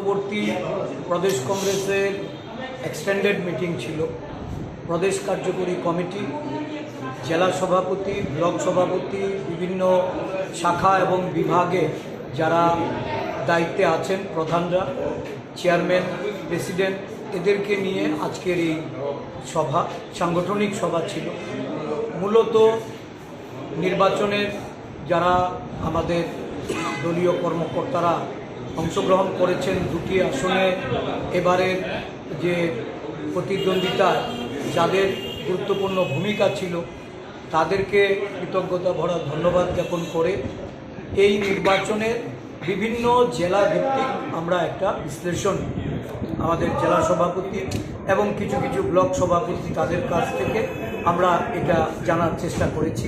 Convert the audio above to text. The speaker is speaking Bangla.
পরবর্তী প্রদেশ কংগ্রেসের এক্সটেন্ডেড মিটিং ছিল। প্রদেশ কার্যকরী কমিটি, জেলা সভাপতি, ব্লক সভাপতি, বিভিন্ন শাখা এবং বিভাগে যারা দায়িত্বে আছেন প্রধানরা চেয়ারম্যান প্রেসিডেন্ট এদেরকে নিয়ে আজকের এই সভা, সাংগঠনিক সভা ছিল। মূলত নির্বাচনের যারা আমাদের দলীয় কর্মকর্তারা অংশগ্রহণ করেছেন দুটি আসনে। এবারের যে প্রতিদ্বন্দ্বিতায় যাদের গুরুত্বপূর্ণ ভূমিকা ছিল, তাদেরকে কৃতজ্ঞতা ভরা ধন্যবাদ জ্ঞাপন করে এই নির্বাচনের বিভিন্ন জেলা ভিত্তিক আমরা একটা বিশ্লেষণ আমাদের জেলা সভাপতি এবং কিছু কিছু ব্লক সভাপতি তাদের কাছ থেকে আমরা এটা জানার চেষ্টা করেছি।